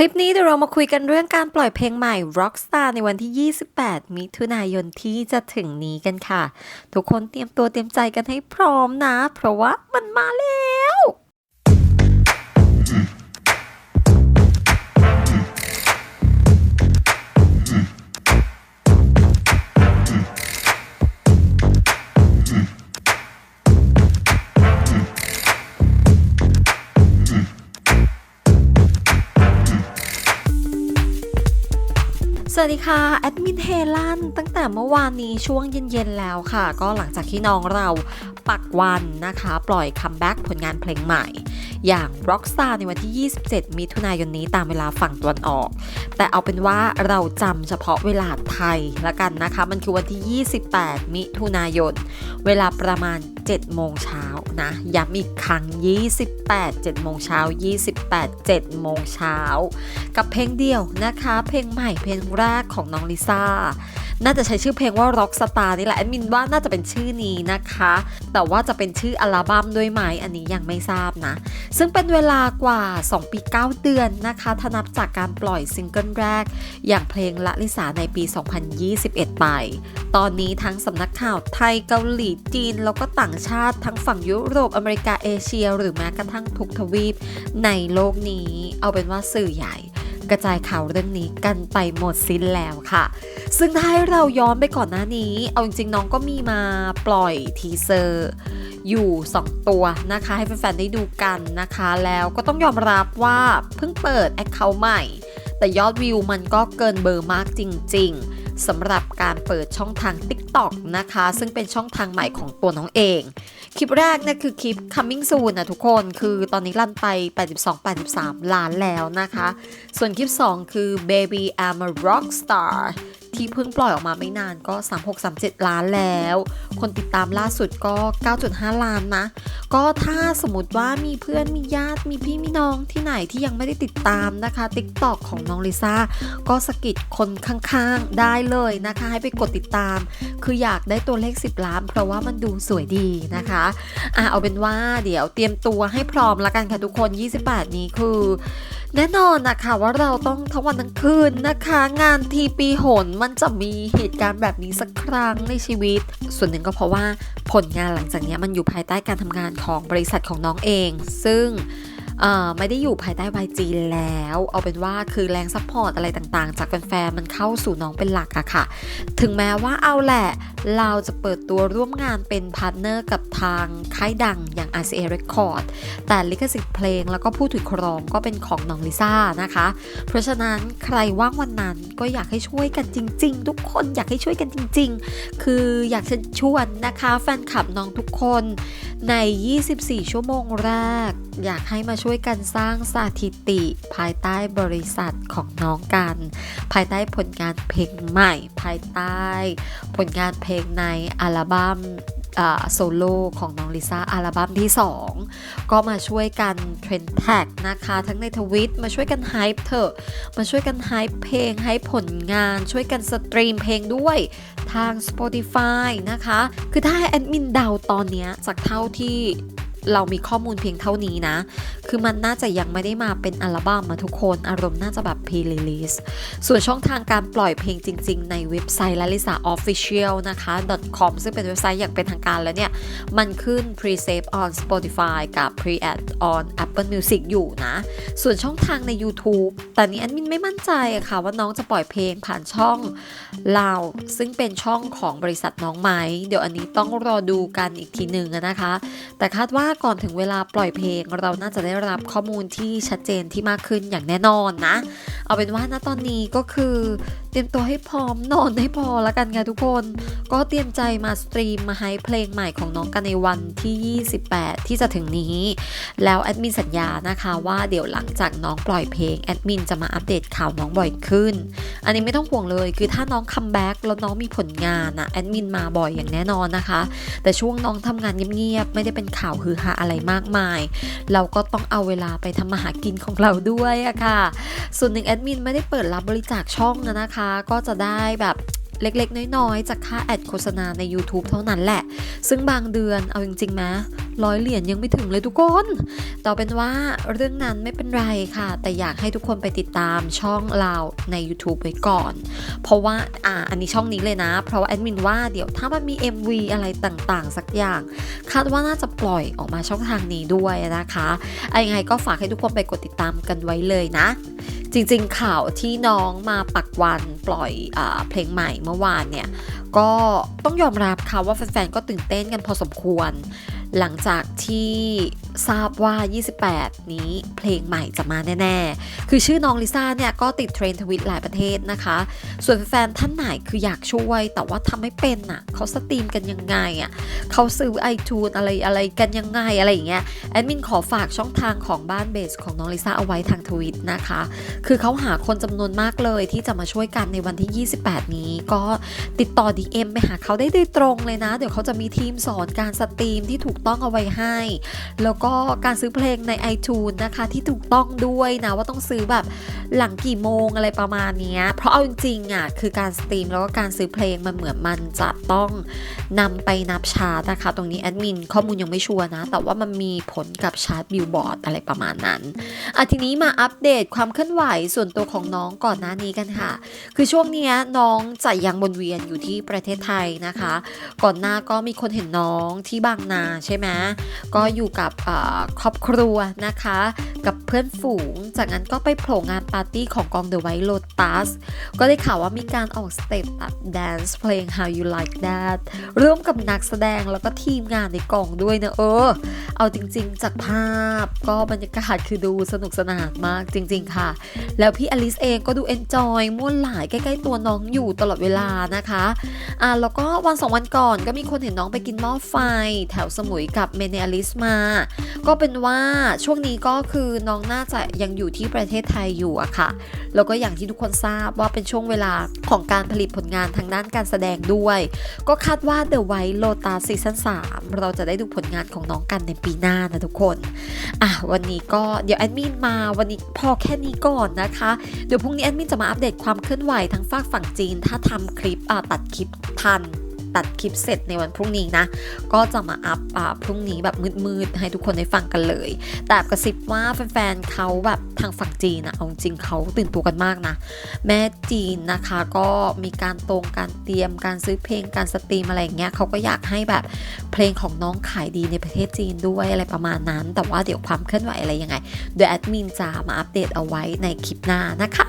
ลิปนี้เดี๋ยวเรามาคุยกันเรื่องการปล่อยเพลงใหม่ Rockstar ในวันที่ 28 มิถุนายนที่จะถึงนี้กันค่ะ ทุกคนเตรียมตัวเตรียมใจกันให้พร้อมนะ เพราะว่ามันมาแล้ว สวัสดีค่ะแอดมินเฮลันตั้งแต่เมื่อวานนี้ช่วงเย็นๆแล้วค่ะ ก็หลังจากที่น้องเราปักวันนะคะ ปล่อยคัมแบ็กผลงานเพลงใหม่ อย่าง Rockstar ในวันที่ 27 มิถุนายนนี้ตามเวลาฝั่งตะวันออก แต่เอาเป็นว่าเราจำเฉพาะเวลาไทยละกันนะคะ มันคือวันที่ 28 มิถุนายน เวลาประมาณ 7 โมงเช้า นะย้ำอีกครั้ง 28 7โมงเช้า 28 7โมงเช้า กับเพลงเดียวนะคะ เพลงใหม่เพลงแรกของน้องลิซ่า น่าจะใช้ชื่อเพลงว่า Rock Star นี่แหละแอดมินว่าน่าจะเป็นชื่อนี้นะคะ แต่ว่าจะเป็นชื่ออัลบั้มด้วยไหมอันนี้ยังไม่ทราบนะ ซึ่งเป็นเวลากว่า 2 ปี 9 เดือนนะคะถ้านับจากการปล่อยซิงเกิลแรก อย่างเพลงละลิสาในปี 2021 ไป ตอนนี้ทั้งสำนักข่าวไทยเกาหลีจีน แล้วก็ต่างชาติทั้งฝั่งยุโรปอเมริกาเอเชีย หรือแม้กระทั่งทุกทวีปในโลกนี้ เอาเป็นว่าสื่อใหญ่ กระจายข่าวเรื่องนี้กันไปหมดสิ้นแล้วค่ะ ซึ่งถ้าให้เราย้อนไปก่อนหน้านี้ เอาจริงๆน้องก็มีมาปล่อยทีเซอร์อยู่ 2 ตัวนะคะ ให้แฟนๆได้ดูกันนะคะ แล้วก็ต้องยอมรับว่าเพิ่งเปิดแอคเคาท์ใหม่ แต่ยอดวิวมันก็เกินเบอร์มากจริง ๆ สำหรับการเปิดช่องทาง TikTok นะคะ ซึ่งเป็นช่องทางใหม่ของตัวน้องเอง คลิปแรกนี่คือคลิป coming soon นะทุกคนคือตอนนี้ลั่นไป 82-83 ล้านแล้วนะคะ ส่วนคลิป 2 คือ baby I'm a rock star ที่เพิ่งปล่อยออกมาไม่นานก็ 36-37 ล้านแล้ว คนติดตามล่าสุดก็ 9.5 ล้านนะ ก็ถ้าสมมติว่ามีเพื่อนมีญาติมีพี่มีน้องที่ไหนที่ยังไม่ได้ติดตามนะคะ TikTok ของน้องลิซ่าก็สกิดคนข้างๆได้เลยนะคะ ให้ไปกดติดตาม คืออยากได้ตัวเลข 10 ล้าน เพราะว่ามันดูสวยดีนะคะอะเอาเป็นว่าเดี๋ยวเตรียมตัวให้พร้อมล้วกันค่ะทุกคน 28 นี้คือแน่นอนนะคะว่าเราต้องทั้งวันทั้งคืนนะคะ งานทีปีหนมันจะมีเหตุการณ์แบบนี้สักครั้งในชีวิต ส่วนหนึ่งก็เพราะว่าผลงานหลังจากนี้มันอยู่ภายใต้การทำงานของบริษัทของน้องเอง ซึ่ง ไม่ได้อยู่ภายใต้ YG แล้ว เอาเป็นว่าคือแรงซัพพอร์ตอะไรต่างๆ จากแฟนๆมันเข้าสู่น้องเป็นหลักอะค่ะ ถึงแม้ว่าเอาแหละ เราจะเปิดตัวร่วมงานเป็นพาร์ทเนอร์กับทางค่ายดังอย่าง RCA Record แต่ลิขสิทธิ์เพลงแล้วก็ผู้ถือครองก็เป็นของน้องลิซ่านะคะ เพราะฉะนั้นใครว่างวันนั้นก็อยากให้ช่วยกันจริง ๆ ทุกคนอยากให้ช่วยกันจริง ๆ คืออยากเชิญชวนนะคะ แฟนคลับน้องทุกคนใน 24 ชั่วโมงแรก อยากให้มาช่วยกันสร้างสถิติ ภายใต้บริษัทของน้องกัน ภายใต้ผลงานเพลงใหม่ ภายใต้ ผลงานเพลงในอัลบั้มโซโล่ของน้องลิซ่าอัลบั้มที่ 2 ก็มาช่วยกันเทรนแท็กนะคะ ทั้งในทวิตมาช่วยกันไฮป์เถอะ มาช่วยกันไฮป์เพลงให้ผลงาน ช่วยกันสตรีมเพลงด้วยทาง Spotify นะคะ คือถ้าแอดมินเดาตอนนี้จากเท่าที่ เรามีข้อมูลเพียงเท่านี้นะ คือมันน่าจะยังไม่ได้มาเป็นอัลบั้มมาทุกคน อารมณ์น่าจะแบบ pre-release ส่วนช่องทางการปล่อยเพลงจริง ๆ ในเว็บไซต์ล a ลิสา official นะคะ .com ซึ่งเป็นเว็บไซต์อย่างเป็นทางการแล้วเนี่ย มันขึ้น pre-save on Spotify กับ pre-add on Apple Music อยู่นะ ส่วนช่องทางใน YouTube แต่นี้แอดมินไม่มั่นใจอะค่ะว่าน้องจะปล่อยเพลงผ่านช่องเราซึ่งเป็นช่องของบริษัทน้องไหม เดี๋ยวอันนี้ต้องรอดูกันอีกทีหนึ่งนะคะ แต่คาดว่าก่อนถึงเวลาปล่อยเพลง เราน่าจะได้รับข้อมูลที่ชัดเจนที่มากขึ้นอย่างแน่นอนนะ เอาเป็นว่าณตอนนี้ก็คือเตรียมตัวให้พร้อมนอนให้พอแล้วกันค่ะทุกคน ก็เตรียมใจมาสตรีมมาให้เพลงใหม่ของน้องกันในวันที่ 28 ที่จะถึงนี้ แล้วแอดมินสัญญานะคะว่าเดี๋ยวหลังจากน้องปล่อยเพลงแอดมินจะมาอัปเดตข่าวน้องบ่อยขึ้น อันนี้ไม่ต้องห่วงเลยคือถ้าน้องคัมแบ็กแล้วน้องมีผลงานอะแอดมินมาบ่อยอย่างแน่นอนนะคะ แต่ช่วงน้องทำงานเงียบๆไม่ได้เป็นข่าวฮือฮาอะไรมากมาย เราก็ต้องเอาเวลาไปทำมาหากินของเราด้วยอะค่ะ ส่วนหนึ่งแอดมินไม่ได้เปิดรับบริจาคช่องนะนะคะก็จะได้แบบเล็กๆ น้อยๆ จากค่าแอดโฆษณาใน YouTube เท่านั้นแหละ ซึ่งบางเดือนเอาจริงๆไหม ร้อยเหรียญยังไม่ถึงเลยทุกคน ต่อเป็นว่าเรื่องนั้นไม่เป็นไรค่ะ แต่อยากให้ทุกคนไปติดตามช่องเราใน YouTube ไว้ก่อน เพราะว่าอ่าอันนี้ช่องนี้เลยนะ เพราะว่าแอดมินว่าเดี๋ยวถ้ามันมี MV อะไรต่างๆ สักอย่าง คาดว่าน่าจะปล่อยออกมาช่องทางนี้ด้วยนะคะอะยังไงก็ฝากให้ทุกคนไปกดติดตามกันไว้เลยนะ จริงๆข่าวที่น้องมาปักวันปล่อยอเพลงใหม่เมื่อวานเนี่ยก็ต้องยอมรับค่ะว่าแฟนๆก็ตื่นเต้นกันพอสมควร หลังจากที่ทราบว่า 28 นี้เพลงใหม่จะมาแน่ ๆ คือชื่อน้องลิซ่าเนี่ยก็ติดเทรนทวิตหลายประเทศนะคะ ส่วนแฟนๆท่านไหนคืออยากช่วย แต่ว่าทำไม่เป็นอะเขาสตรีมกันยังไงอะเขาซื้อ iTunes อะไรอะไรกันยังไงอะไรอย่างเงี้ยแอดมินขอฝากช่องทางของบ้านเบสของน้องลิซ่าเอาไว้ทางทวิตนะคะ คือเขาหาคนจำนวนมากเลยที่จะมาช่วยกันในวันที่ 28 นี้ ก็ติดต่อ DM ไปหาเขาได้โดยตรงเลยนะ เดี๋ยวเขาจะมีทีมสอนการสตรีมที่ถูกต้องเอาไว้ให้แล้วก็การซื้อเพลงใน iTunes นะคะที่ถูกต้องด้วยนะว่าต้องซื้อแบบหลังกี่โมงอะไรประมาณนี้ เพราะเอาจริงๆอะคือการสตรีมแล้วก็การซื้อเพลงมันเหมือนมันจะต้องนำไปนับชาร์ตนะคะตรงนี้แอดมินข้อมูลยังไม่ชัวร์นะ แต่ว่ามันมีผลกับชาร์ตบิลบอร์ดอะไรประมาณนั้นอะทีนี้มาอัปเดตความเคลื่อนไหวส่วนตัวของน้องก่อนหน้านี้กันค่ะ คือช่วงนี้น้องจะยังวนเวียนอยู่ที่ประเทศไทยนะคะ ก่อนหน้าก็มีคนเห็นน้องที่บางนาใช่ไหมก็อยู่กับครอบครัวนะคะกับเพื่อนฝูง จากนั้นก็ไปโผล่งานปาร์ตี้ของกอง The White Lotus ก็ได้ข่าวว่ามีการออกสเต็ปอัดแดนซ์เพลง How You Like That ร่วมกับนักแสดงแล้วก็ทีมงานในกองด้วยนะเออ เอาจริงๆ จากภาพก็บรรยากาศคือดูสนุกสนานมากจริงๆค่ะ แล้วพี่อลิสเองก็ดูเอนจอยม่วนหลายใกล้ๆตัวน้องอยู่ตลอดเวลานะคะอ่าแล้วก็วันสองวันก่อนก็มีคนเห็นน้องไปกินหม้อไฟ แถวสมุยกับเมเนอลิสมา ก็เป็นว่าช่วงนี้ก็คือือน้องน่าจะยังอยู่ที่ประเทศไทยอยู่อะค่ะ แล้วก็อย่างที่ทุกคนทราบว่าเป็นช่วงเวลาของการผลิตผลงานทางด้านการแสดงด้วย ก็คาดว่า The White Lotus ซีซั่น3เราจะได้ดูผลงานของน้องกันในปีหน้านะทุกคน อะวันนี้ก็เดี๋ยวแอดมินมาวันนี้พอแค่นี้ก่อนนะคะ เดี๋ยวพรุ่งนี้แอดมินจะมาอัปเดตความเคลื่อนไหวทั้งฝากฝั่งจีน ถ้าทำคลิปอ่าตัดคลิปทัน ตัดคลิปเสร็จในวันพรุ่งนี้นะ ก็จะมาอัพอ่าพรุ่งนี้แบบมืดๆให้ทุกคนได้ฟังกันเลย แต่กระซิบว่าแฟนๆเขาแบบทางฝั่งจีนอะเอาจริงเขาตื่นตัวกันมากนะ แม่จีนนะคะก็มีการตรงการเตรียมการซื้อเพลงการสตรีมอะไรอย่างเงี้ยเขาก็อยากให้แบบเพลงของน้องขายดีในประเทศจีนด้วยอะไรประมาณนั้น แต่ว่าเดี๋ยวความเคลื่อนไหวอะไรยังไงเดี๋ยวแอดมินจะมาอัปเดตเอาไว้ในคลิปหน้านะคะ